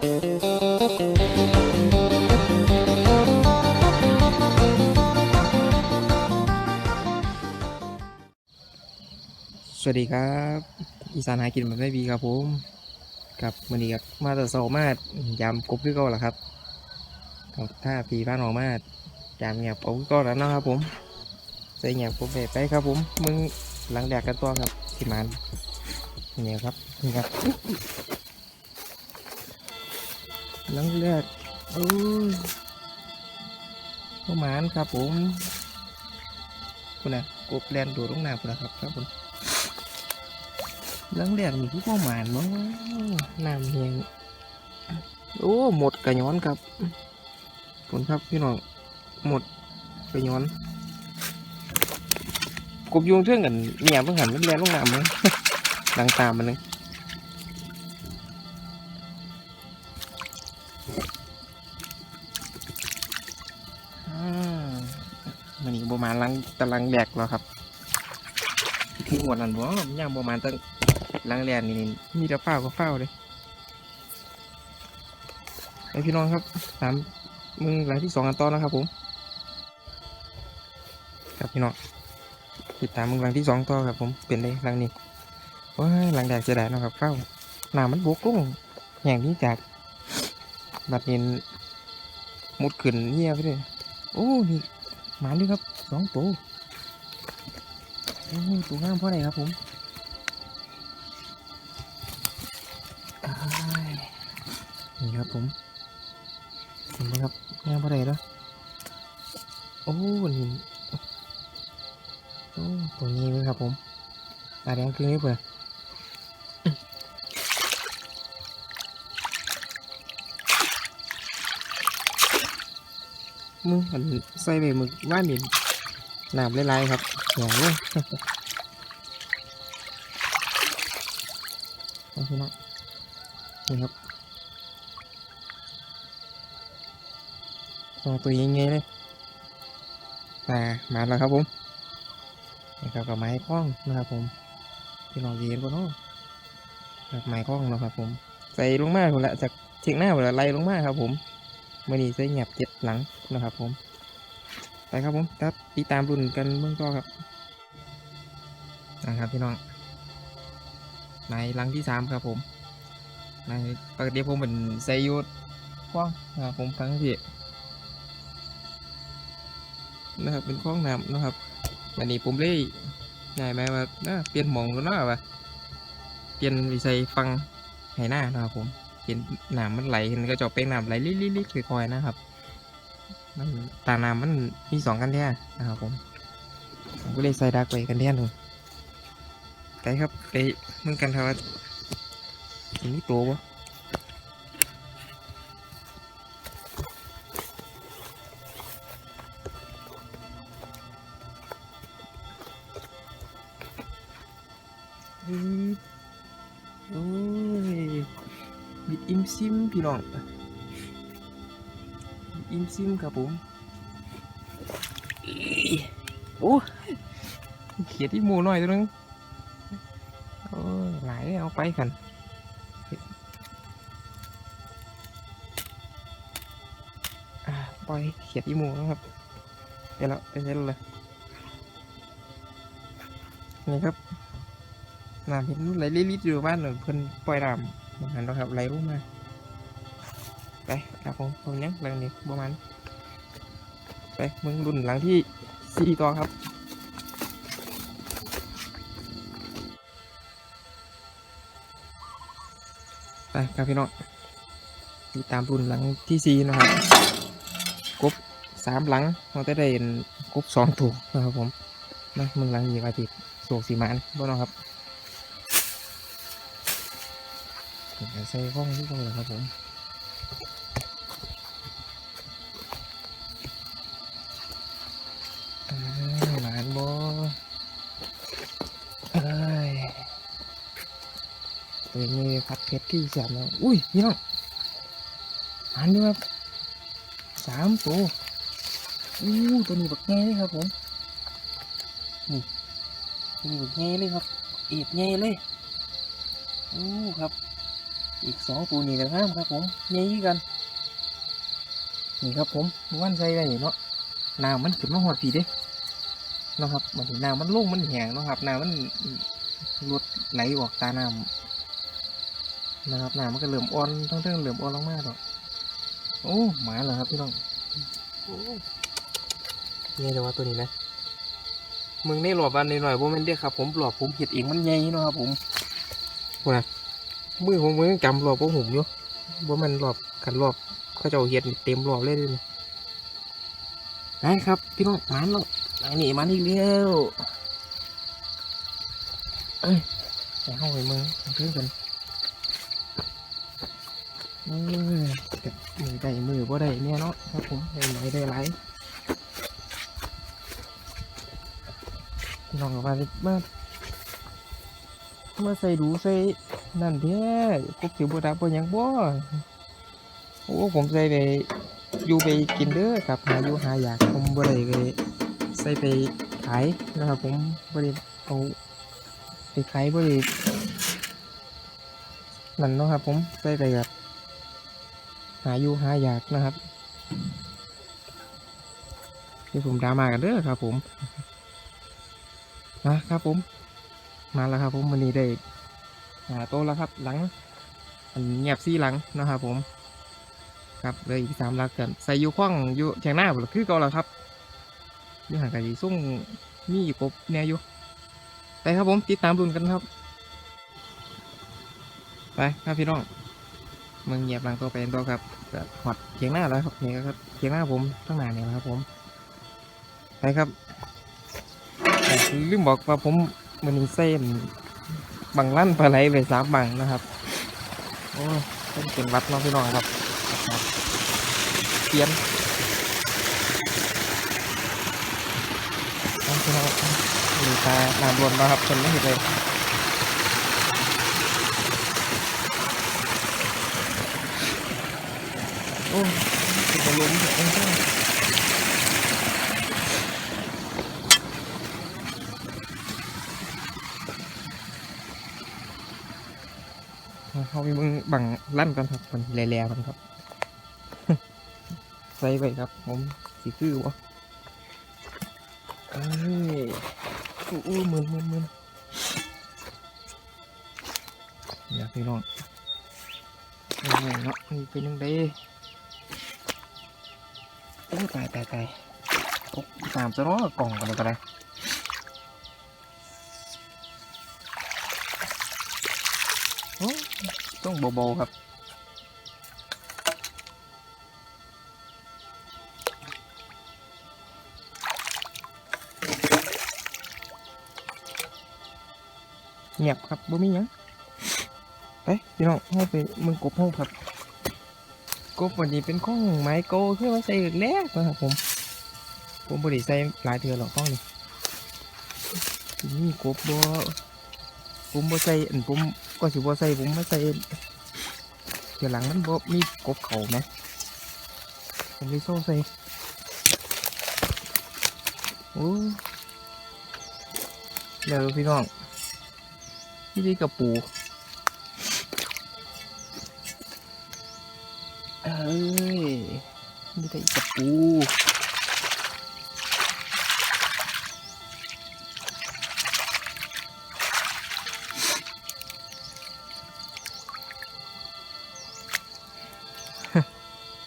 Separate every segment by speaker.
Speaker 1: สวัสดีครับอีสานหากินแบบไม่บีครับผมกับมือนี้ครับมาต่โซมาดยำกบคือเก็แหละครับกับถ้าปีบ้านออกมายำเงียบกบก็แล้วนะครับผมใส่เงียบกบไปไปครับผมมึงหลังแดกกันตัวครับที่มันเนี่ยครับนี่ครับ ลังแรกโอ้ยประมาณครับผมคุณนะกบแลนโดดลงน้ำคุณนะครับครับผมลังแรกนี่คือประมาณเนาะน้ำเฮียงโอ้หมดกระย้อนครับผลครับพี่น้องหมดกระย้อนกบยุงเทื่องกันเมียเพิ่งหันมันแรงลงน้ำมั้งดังตามมันนึง ประมาณลังตารางแดกแล้วครับคือหมดนั่นบ่ย่างประมาณตั้งล้างแลนนี่มีแต่เฝ้าก็เฝ้าเลยไอพี่น้องครับตามมึงหลังที่สองกันต่อนะครับผมครับพี่น้องติดตามมึงหลังที่สองต่อครับผมเป็นเลยหลังนี้ว้ายหลังแดกเสียดายเนาะครับเฝ้าหนามันบกลุ่งอย่างนี้จากบัดนี้มุดขึ้นเงียบไปเลยโอ้นี่ หมาด้วยครับสองตัวโอ้ตัวงามเพราะอะไรครับผมนี่ครับผมเห็นไหมครับงามอะไรแล้วโอ้นี่โอ้ตัวนี้ไหมครับผมตาแดงคือนี่เปิด มึงมันใส่ไปมึกว่านินน้ำลายๆครับแหงเลยเอาพี่น้องนี่ครับสองตัวยังไงเลยแต่มาแล้วครับผมนี่ครับกับไม้คล้องนะครับผมพี่น้องเย็นปะเนาะกับไม้คล้องนะครับผม ใส่ลงมาผมดละจากเชียงหน้าผมดละไล่ลงมาครับผม มื่อนี้ใส่หยับเจ็ดหลังนะครับผม ไปครับผมครับติดตามรุ่นกันเบื้องต้นครับนะครับพี่น้อง ในรังที่สามครับผม ในปกติผมเป็นไซยูดคล้องนะครับผมฟังพี่นะครับเป็นคล้องน้ำนะครับวันนี้ผมเลยง่ายไหมว่าน่าเปลี่ยนหมองแล้วนาะว่าเปลี่ยนวิสัยฟังไหหน้านะครับผม เห็นน้ำมันไหลเห็นกระจกเป็นน้ำไหลลิดๆๆค่อยๆนะครับ มันตาน้ำมันมีสองกันแท่นะครับผมผมก็เลยใส่ดักไว้กันแท่หนึ่งไปครับไปมึงกันครับว่าอันนี้ตัวว พี่น้อง อิมซิมครับผม โอ้เขียดที่หมูหน่อยตัวนึงโอ้ยหลายเอาไปกันปล่อยเขียดอีหมูแล้วครับเดี๋ยวแล้วเป็นเสร็จแล้วเลยนี่ครับน้ำเห็นไหลลิดๆอยู่บ้านหนึ่งเพิ่นปล่อยน้ำเหมือนกันแล้วครับไหลรุ่มา ไปครับผมตรงนี้หลังนี้ประมาณไปมึงรุ่นหลังที่สี่ต่อครับไปครับพี่น้องติดตามรุ่นหลังที่สี่นะครับกบสามหลังเราจะได้เห็นกบสองตัวนะครับผมนะมึงหลังยีอาทิตย์โศกสีมันบ่เนาะครับใส่ข้องที่ตรงเลยครับผม หมานบ่เอ้ยตัวนี้พัดเพชรที่สบแล้วอุ้ยพี่น้องอันนี้ครับสามตัวอู้ตัวนี้บักแง่เลยครับผมนี่ตัวนี้บักแง่เลยครับเอ็ดแง่เลยอู้ครับอีกสองตัวนี่กันครับครับผมใหญ่คือกันนี่ครับผมวันใส่ได้เนาะน้ำมันขึ้นมาหอดผีเด้ นะครับมันน้ำมันลงมันแห้งนะครับน้ำมันลดไหลออกตาน้ำนะครับน้ำมันก็เริ่อมอ่อนทั้งเรื่องเริ่มอ่อนลงมาแล้วโอ้หมาเหรอครับพี่น้องโอ้นี่แต่ว่าตัวนี้นะมึงได้หลอบอันหน่อยๆว่ามันเด้อครับ ผมหลอบผมเห็ดเองมันใหญ่เนาะครับ ผมว่ามือผมมือยังจำหลอบว่าหุ่มอยู่ว่ามันหลอบกันหลอบเขาจะเอาเห็ดเต็มรอบเลยด้วยนี่นะครับ พี่น้องมันแล้ว อันนี้มันอีกแล้วเอ้ยไปเข้าไปมือเพื่อนกันเอ้ยแต่มือได้มือบ่ได้เนี่ยเนาะครับผมได้ไหนได้ไรพี่น้องกับว่ามามาใส่ดูใส่นั่นเด้กบสิบ่ดับบ่ยังบ่โอ้ผมใส่ไปอยู่ไปกินเด้อครับหาอยู่หาอยากผมบ่ได้ไป ใส่ไปขายนะครับผมบ่ได้เอาไปขายบ่ได้นั่นเนาะครับผมใส่ไปแบบหาอยู่หาอยากนะครับที่ผมดรามากันเด้อครับผมนะครับผม มาแล้วครับผมวันนี้ได้หาโต๊ะแล้วครับ หลังอันเงียบซี่หลังนะครับผม ครับเลยอีกสามลักกันใส่อยูข้องอยู่แข่งหน้าบ่ล่ะคือเก่าแล้วครับ อยู่ห่างกันสีส่งมีอยู่กบแนวอยู่ไปครับผมติดตามรุนกันครับ ไปครับพี่น้องมืองเงียบหลังตัวไปตัวครับหอดเขียงหน้าแล้วครับนี่ก็ครับเขียงหน้าผมตั้งนานเนี่ยครับผมไปครับลืมบอกว่าผมมันมีเส้นบังลั่นปลาไหลไปสามบังนะครับโอ้เป็นวัดเน้องพี่น้องครับเปลี่ยนี่เรามีตาหนามรวนมาครับจนไม่เห็นเลยโอ้ติดลมเองจ้เขาไปมึงบังลั่นกันครับมันแหล่ๆกันครับ ใส่ไปครับ ผมสีคือวะ เอ้ยอู้อู้หมื่นหมื่นหมื่นอยากพี่น้องเอ้ยเนาะนี่เป็นยังไงโอ้ตายตายตายตกสามจะร้อกล่องกันเลยก็ได้ต้องเบาๆครับ เงียบครับบ่มีหยังไปพี่น้องเข้าไปมึงกบห้องครับ กบวันนี้เป็นข้องไม้โกคือว่าใส่แรกนะครับผม ผมบริใส่หลายเทือหรอกข้องนี่นี่กบบ่ผมบ่ใส่อันผมก็สิบ่ใส่ผมมาใส่เดี๋ยวหลังมันบ่มีกบเขาไหมผมเลยโซ่ใส่โอ้เดี๋ยวพี่น้อง ที่นี่กระปู เอ้ยนี่ได้กระปู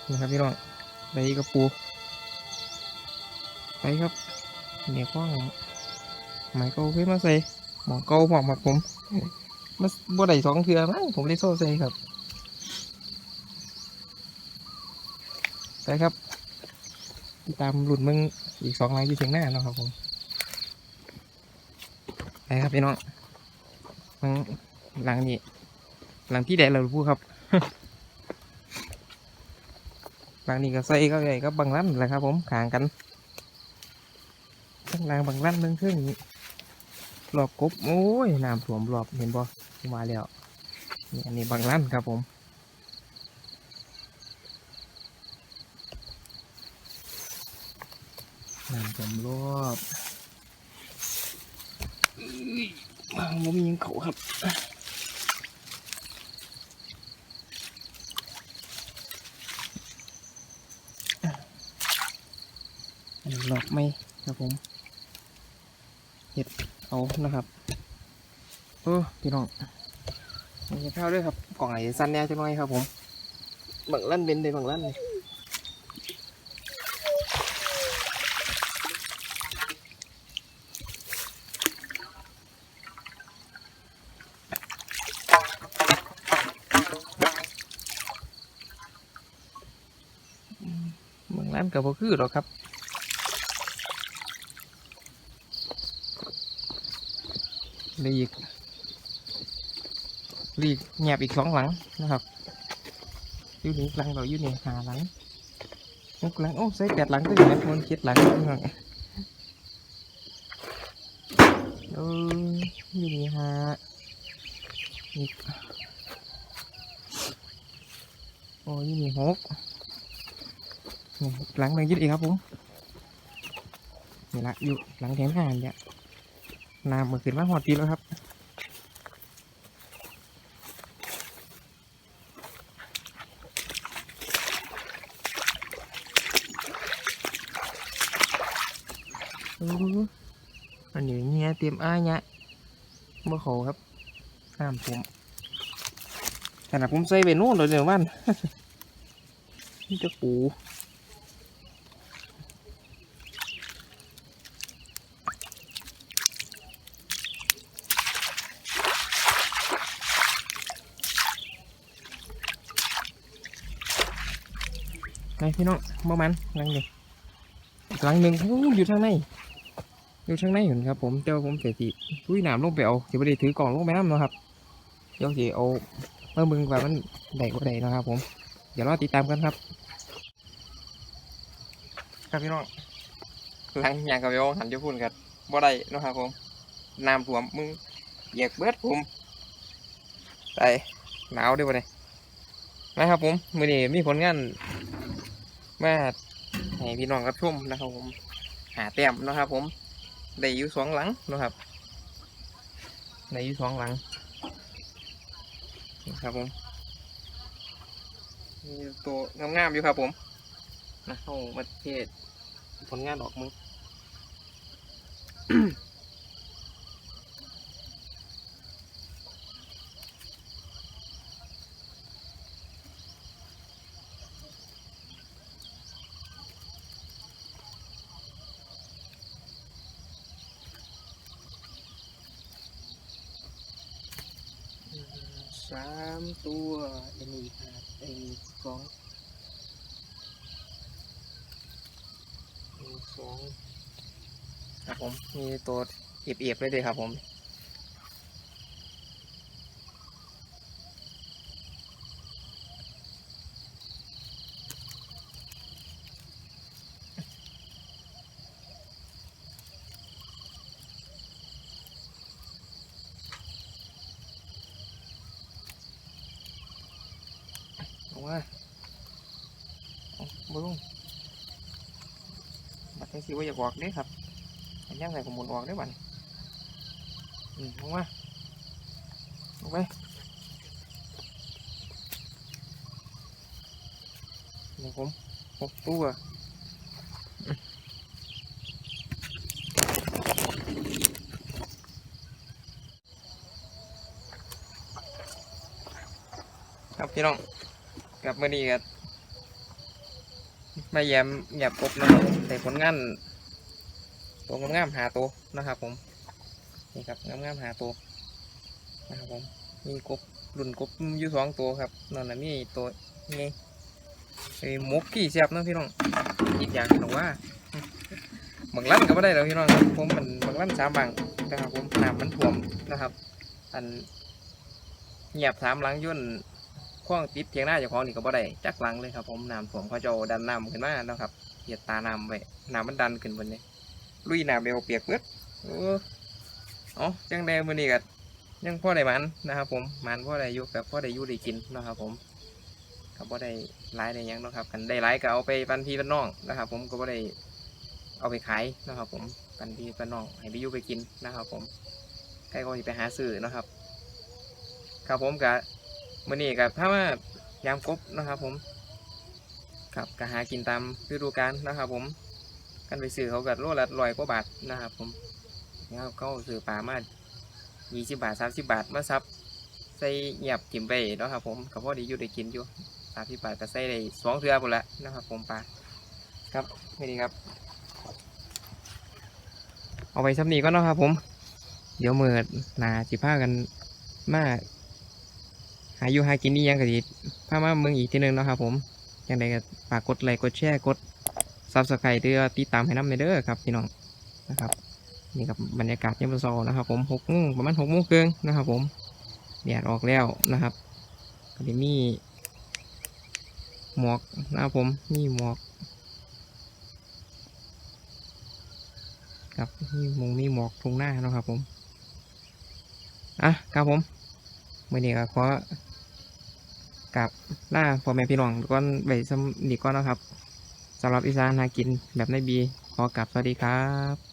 Speaker 1: นะครับพี่น้องได้กระปู ไปครับ เนี่ยกว้างไม้เก่าขึ้นมาใส่หมองเก่าหมองมาผม มาบ่ได้สองเทือมั้งผมเลยโซ่ใส่ครับไปครับตามหลุดมึงอีกสองลังที่เชียงหน้าเนาะครับผมไปครับพี่น้องหลังหลังนี้ หลังที่แดดเราพูดครับ หลังนี้ก็ใส่ก็ใหญ่ก็บังลั่นแหละครับ ผมขางกันทั้งหลังบังลั่นเรื่องเครื่องนี้ รอบกบโอ้ยน้ำท่วมรอบเห็นบ่มาแล้วนี่อันนี้บางลั่นครับผมน้ำท่วมรอบผมมียังเขาครับหลอกไหมครับผมเห็ด เอานะครับโอ้พี่น้องมันจะเข้าด้วยครับกล่องไหนสั้นแน่จังหน่อยครับผมบังลั่นเป็นเลยบังลั่นเลยบังลั่นกับพวกคือหรอกครับ เหลยอีกเหลีกแงบอีกสองหลังนะครับอยูนี่หลังเราอยูนี่หาหลังหกหลังโอ้ใส่แปดหลังก็อยู่นะมันคิดหลังพี่น้องเอออยูนี่หาอีกโอ้อยูนี่หกนี่หลังหนึ่งยึดอีกครับผมนี่ละอยู่หลังแถมหานเนี่ย น้ำมันขึ้นมาหอดตีแล้วครับอันนี้เงี้ยเตรียมอ้ายเนี่ยเมื่อเขาครับห้ามผมขนาดผมใส่ไปนู่นเลยเดี๋ยวมันนี่จะปู พี่น้องบ่มันหลังหนี้อีกหลังหนึ่งอยู่ทางในอยู่ข้างในเห็นครับ ผมเดี๋ยวผมเสียทีทุยน้ำลงไปเอาสิบได้ถือกล่องลงไปน้ำนะครับเดี๋ยวสิเอาเมื่อมึงว่ามันได้ก็ได้นะครับ ผม เดี๋ยวรอติดตามกันครับ ครับพี่น้องหลังอย่างกับโยหันจะพูดกันบ่ได้นะครับผมน้ำท่วมมึงเหยียกเบิดผมไปหนาวด้วยบ่ได้นะครับผมมือนี้มีผลงาน มาให้พี่น้องรับชมนะครับผม หาแต้มเนาะครับ ผม ได้อยู่สองหลังเนาะครับได้อยู่สองหลังนะครับผมมีตัวงามๆอยู่ครับผมนะเข้าประเทศผลงานออกมึง สามตัวอันนี้ครับอันนี้สองสองครับผมมีตัวเอียบๆเลยเด้ครับผมเอาว่าเลุงบัดนี้สิว่าอยครับผม ยังไงผมหมุนออกได้บัดนี้อืมเอาว่าเอาไปเดี๋ยวผมหกตัวครับพี่น้อง กับมาดีกันมาแยมแยบกบนะครับแต่ผลงานตัวงามๆหาตัวนะครับ ผมนี่ครับงามๆหาตัวนะครับผมมีกบรุ่นกบอยู่สองตัวครับนั่นน่ะมีตัวนี่ไอ้มุกกี่เสียบนะพี่น้องอีกอย่างหนูว่าบางร้านก็ไม่ได้แล้วพี่น้องผมมันบางร้านสามบังนะครับผมน้ำมันท่วมนะครับ อันเงียบสามหลังยุ่น ขว้างติดเทียงหน้าเจ้าของนี่ก็บ่ได้จักหลังเลยครับ ผมน้ำท่วมเขาจะดันน้ำขึ้นมาเนาะครับเหยียดตาน้ำไว้น้ำมันดันขึ้นบนนี้ลุยน้ำเบลเปียกเบิดโอ้เอ๋อจังได้มื้อนี้ก็ยังพ่อได้มันนะครับ ผมมันพ่อได้อยู่กับพ่อได้อยู่ได้กินนะครับ ผมก็บ่ได้หลายได้ยังนะครับกันได้หลายก็เอาไปปันพี่ปันน้องนะครับ ผมก็บ่ได้เอาไปขายนะครับ ผมปันพี่ปันน้องให้ไปอยู่ไปกินนะครับ ผมใกล้ก็ไปหาซื้อนะครับครับผมกะ มื่อนี้กับถ้ามายามกบนะครับ ผมครับก็หากินตามฤดูกาลนะครับ ผมกันไปซื้อเขากัโลละร้อยกว่าบาทนะครับ ผมนะครับเขาซื้อปลามายี่สิบบาทสามสิบบาทมาซับใส่เงียบถิ่มไปเนาะครับ ผมก็พอดีอยู่ได้กินอยู่สามสิบบาทก็ใส่ได้สองเทือหมดละนะครับ ผมปลาครับไม่ดีครับ เอาไปซับนี้ก็เนาะครับ ผม เดี๋ยวมือนาสิพากันมาาอยู่หากินนี่ยังกะดิพามาเมืองอีกทีหนึงเนาะครับผมยังไงก็ฝากกดไลค์กดแชร์กดซับสไครต์เด้อติดตามให้น้ำในเด้อครับพี่น้องนะครับนี่กับบรรยากาศยามเช้านะครับ ผมหกโมงประมาณหกโมงครึ่งนะครับ ผมแดดออกแล้วนะครับก็จะมีหมอกนะครับผมมีหมอกครับมีมงมีหมอกทุ่งหน้านะครับผมอะครับผมมื่อนี้ก็ขอ กลับล่าพ่อแม่พี่น้องก้อนใบสมนีก้อนนะครับสำหรับอีสานหากินแบบในบี ขอกลับสวัสดีครับ